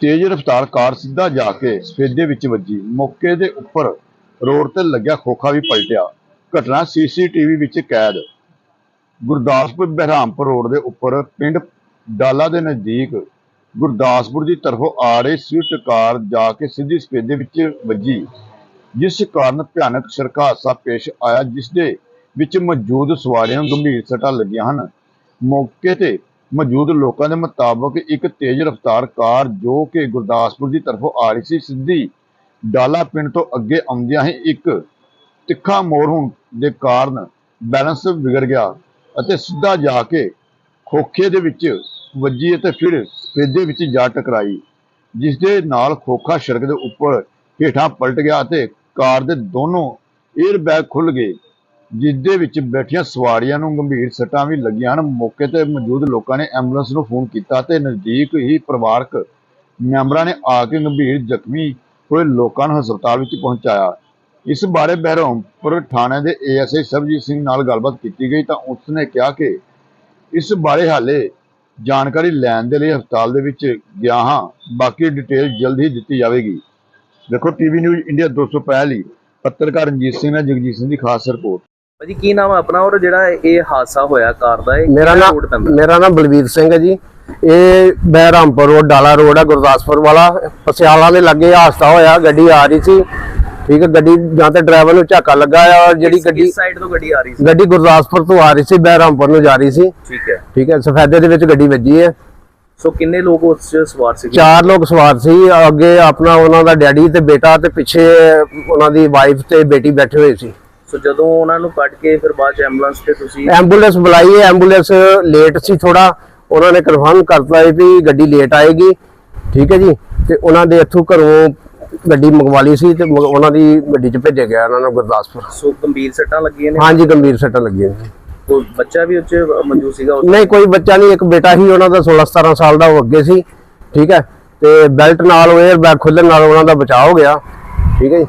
ਤੇਜ਼ ਰਫ਼ਤਾਰ ਕਾਰ ਸਿੱਧਾ ਜਾ ਕੇ ਸਫੇਦੇ ਵਿੱਚ ਵੱਜੀ। ਮੌਕੇ ਦੇ ਉੱਪਰ ਰੋਡ ਤੇ ਲੱਗਿਆ ਖੋਖਾ ਵੀ ਪਲਟਿਆ। ਘਟਨਾ ਸੀਸੀਟੀਵੀ ਵਿੱਚ ਕੈਦ। ਗੁਰਦਾਸਪੁਰ ਬਹਿਰਾਮਪੁਰ ਰੋਡ ਦੇ ਉੱਪਰ ਪਿੰਡ ਡਾਲਾ ਦੇ ਨਜ਼ਦੀਕ ਗੁਰਦਾਸਪੁਰ ਦੀ ਤਰਫੋਂ ਆ ਰਹੀ ਸਵਿਫਟ ਕਾਰ ਜਾ ਕੇ ਸਿੱਧੀ ਸਫੇਦੇ ਵਿੱਚ ਵੱਜੀ, ਜਿਸ ਕਾਰਨ ਭਿਆਨਕ ਸੜਕ ਹਾਦਸਾ ਪੇਸ਼ ਆਇਆ, ਜਿਸ ਦੇ ਵਿੱਚ ਮੌਜੂਦ ਸਵਾਰੀਆਂ ਨੂੰ ਗੰਭੀਰ ਸੱਟਾਂ ਲੱਗੀਆਂ ਹਨ। ਮੌਕੇ ਤੇ ਮੌਜੂਦ ਲੋਕਾਂ ਦੇ ਮੁਤਾਬਕ ਇੱਕ ਤੇਜ਼ ਰਫ਼ਤਾਰ ਕਾਰ ਜੋ ਕਿ ਗੁਰਦਾਸਪੁਰ ਦੀ ਤਰਫੋਂ ਆ ਰਹੀ ਸੀ, ਸਿੱਧੀ ਡਾਲਾ ਪਿੰਡ ਤੋਂ ਅੱਗੇ ਆਉਂਦਿਆਂ ਹੀ ਇੱਕ ਤਿੱਖਾ ਮੋੜ ਹੋਣ ਦੇ ਕਾਰਨ ਬੈਲੈਂਸ ਵਿਗੜ ਗਿਆ ਅਤੇ ਸਿੱਧਾ ਜਾ ਕੇ ਖੋਖੇ ਦੇ ਵਿੱਚ ਵੱਜੀ ਅਤੇ ਫਿਰ ਸਫੇਦੇ ਵਿੱਚ ਜਾ ਟਕਰਾਈ, ਜਿਸ ਦੇ ਨਾਲ ਖੋਖਾ ਸੜਕ ਦੇ ਉੱਪਰ ਹੇਠਾਂ ਪਲਟ ਗਿਆ ਅਤੇ ਕਾਰ ਦੇ ਦੋਨੋਂ 에ਅਰ ਬੈਗ ਖੁੱਲ ਗਏ। ਜਿਸ ਦੇ ਵਿੱਚ ਬੈਠੀਆਂ ਸਵਾਰੀਆਂ ਨੂੰ ਗੰਭੀਰ ਸੱਟਾਂ ਵੀ ਲੱਗੀਆਂ ਹਨ। ਮੌਕੇ ਤੇ ਮੌਜੂਦ ਲੋਕਾਂ ਨੇ ਐਂਬੂਲੈਂਸ ਨੂੰ ਫੋਨ ਕੀਤਾ ਤੇ ਨਜ਼ਦੀਕ ਹੀ ਪਰਿਵਾਰਕ ਮੈਂਬਰਾਂ ਨੇ ਆ ਕੇ ਗੰਭੀਰ ਜ਼ਖਮੀ ਹੋਏ ਲੋਕਾਂ ਨੂੰ ਹਸਪਤਾਲ ਵਿੱਚ ਪਹੁੰਚਾਇਆ। ਇਸ ਬਾਰੇ ਬਹਿਰਮਪੁਰ ਥਾਣੇ ਦੇ ਏਐਸਆਈ ਸਰਬਜੀਤ ਸਿੰਘ ਨਾਲ ਗੱਲਬਾਤ ਕੀਤੀ ਗਈ ਤਾਂ ਉਸ ਨੇ ਕਿਹਾ ਕਿ ਇਸ ਬਾਰੇ ਹਾਲੇ ਜਾਣਕਾਰੀ ਲੈਣ ਦੇ ਲਈ ਹਸਪਤਾਲ ਦੇ ਵਿੱਚ ਗਿਆ ਹਾਂ। ਬਾਕੀ ਡਿਟੇਲ ਜਲਦ ਹੀ ਦਿੱਤੀ ਜਾਵੇਗੀ। ਦੇਖੋ, ਟੀਵੀ ਨਿਊਜ਼ ਇੰਡੀਆ 205 ਲਈ ਪੱਤਰਕਾਰ ਰਣਜੀਤ ਸਿੰਘ ਨਾਲ ਜਗਜੀਤ ਸਿੰਘ ਦੀ ਖਾਸ ਰਿਪੋਰਟ। ਭਾਜੀ ਕੀ ਨਾਮ ਹੈ ਆਪਣਾ ਔਰ ਜਿਹੜਾ ਇਹ ਹਾਦਸਾ ਹੋਇਆ ਕਾਰ ਦਾ ਇਹ ਮੇਰਾ ਨਾਮ ਮੇਰਾ ਨਾਮ ਬਲਵੀਰ ਸਿੰਘ ਹੈ ਜੀ। ਇਹ ਬਹਿਰਾਮਪੁਰ ਰੋਡ ਡਾਲਾ ਰੋਡ ਹੈ ਗੁਰਦਾਸਪੁਰ ਵਾਲਾ। ਪਸਿਆਲਾ ਦੇ ਲੱਗੇ ਹਾਦਸਾ ਹੋਇਆ ਗੱਡੀ ਆ ਰਹੀ ਸੀ। ਠੀਕ ਹੈ ਗੱਡੀ ਜਾਂ ਤੇ ਡਰਾਈਵਰ ਨੂੰ ਝਾਕਾ ਲੱਗਾ ਆ ਔਰ ਜਿਹੜੀ ਗੱਡੀ ਸਾਈਡ ਤੋਂ ਗੱਡੀ ਆ ਰਹੀ ਸੀ? ਗੱਡੀ ਗੁਰਦਾਸਪੁਰ ਤੋਂ ਆ ਰਹੀ ਸੀ ਬਹਿਰਾਮਪੁਰ ਨੂੰ ਜਾ ਰਹੀ ਸੀ। ਠੀਕ ਹੈ। ਠੀਕ ਹੈ ਸਫੈਦੇ ਦੇ ਵਿੱਚ ਗੱਡੀ ਵੱਜੀ ਹੈ। ਸੋ ਕਿੰਨੇ ਲੋਕ ਉਸ 'ਚ ਸਵਾਰ ਸੀ ਚਾਰ ਲੋਕ ਸਵਾਰ ਸੀ। ਅੱਗੇ ਆਪਣਾ ਉਹਨਾਂ ਦਾ ਡੈਡੀ ਤੇ ਬੇਟਾ ਤੇ ਪਿੱਛੇ ਉਹਨਾਂ ਦੀ ਵਾਈਫ ਤੇ ਬੇਟੀ ਬੈਠੇ ਹੋਏ ਸੀ। ਸੋ ਜਦੋਂ ਉਹਨਾਂ ਨੂੰ ਕੱਢ ਕੇ ਫਿਰ ਬਾਅਦ ਚ ਐਂਬੂਲੈਂਸ ਤੇ ਤੁਸੀਂ ਐਂਬੂਲੈਂਸ ਬੁਲਾਈ ਹੈ ਐਂਬੂਲੈਂਸ ਲੇਟ ਸੀ ਥੋੜਾ ਉਹਨਾਂ ਨੇ ਕਨਫਰਮ ਕਰਤਾ ਵੀ ਗੱਡੀ ਲੇਟ ਆਏਗੀ। ਠੀਕ ਹੈ ਜੀ? ਤੇ ਉਹਨਾਂ ਦੇ ਇੱਥੋਂ ਘਰੋਂ ਗੱਡੀ ਮੰਗਵਾ ਲਈ ਸੀ ਤੇ ਉਹਨਾਂ ਦੀ ਗੱਡੀ 'ਚ ਭੇਜਿਆ ਗਿਆ ਉਹਨਾਂ ਨੂੰ ਗੁਰਦਾਸਪੁਰ। ਸੋ ਗੰਭੀਰ ਸੱਟਾਂ ਲੱਗੀਆਂ ਨੇ? ਹਾਂਜੀ ਗੰਭੀਰ ਸੱਟਾਂ ਲੱਗੀਆਂ ਨੇ। ਕੋਈ ਬੱਚਾ ਵੀ ਉੱਚ ਮੌਜੂਦ ਸੀਗਾ ਨਹੀਂ ਕੋਈ ਬੱਚਾ ਨਹੀਂ ਇੱਕ ਬੇਟਾ ਹੀ ਉਹਨਾਂ ਦਾ 16 17 ਸਾਲ ਦਾ ਉਹ ਅੱਗੇ ਸੀ। ਠੀਕ ਹੈ? ਤੇ ਬੈਲਟ ਨਾਲ 에ਅਰ ਬੈਗ ਖੁੱਲਣ ਨਾਲ ਉਹਨਾਂ ਦਾ ਬਚਾਅ ਹੋ ਗਿਆ। ਠੀਕ ਹੈ ਜੀ?